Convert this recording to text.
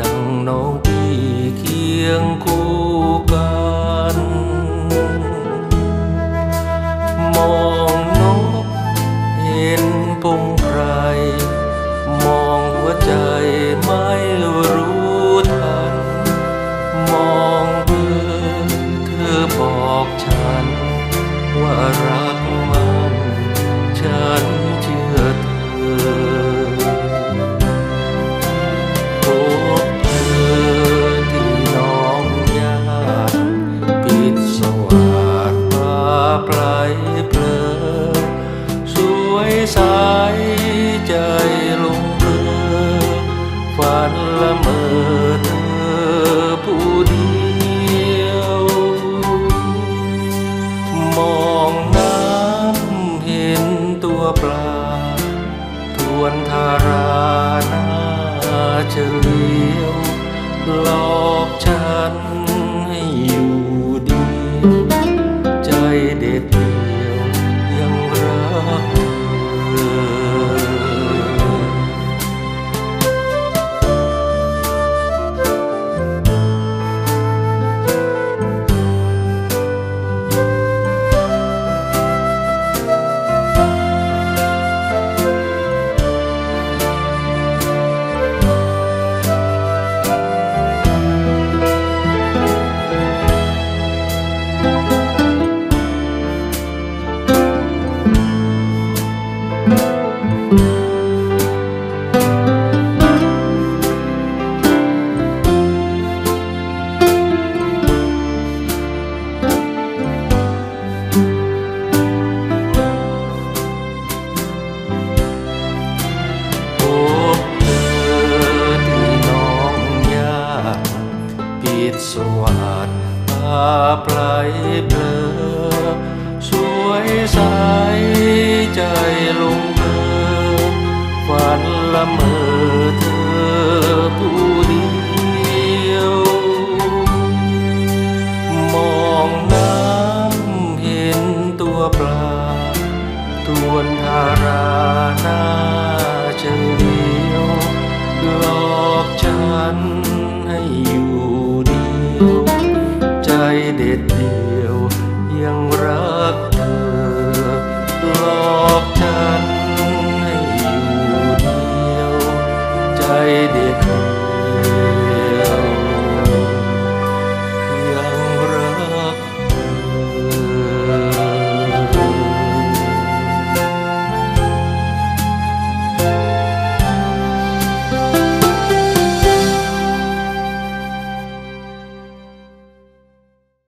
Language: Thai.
ดังนกที่เคียงคู่กันมองนกเห็นปงใครมองหัวใจไม่รู้ทัน มองเธอเธอบอกฉันว่ารักายใจลงเรือฝันละเมอเธอผู้เดียว มองน้ำเห็นตัวปลา ทวนทาราหน้าเฉลียว หลอกฉัน สวัสดตาปลายเบลอสวยใสใจลงเธอฝันละเมอเธอผู้เดียว มองน้ำเห็นตัวปลาทวนทาราหน้าเฉลียวหลอกฉันให้อยู่ ยังรั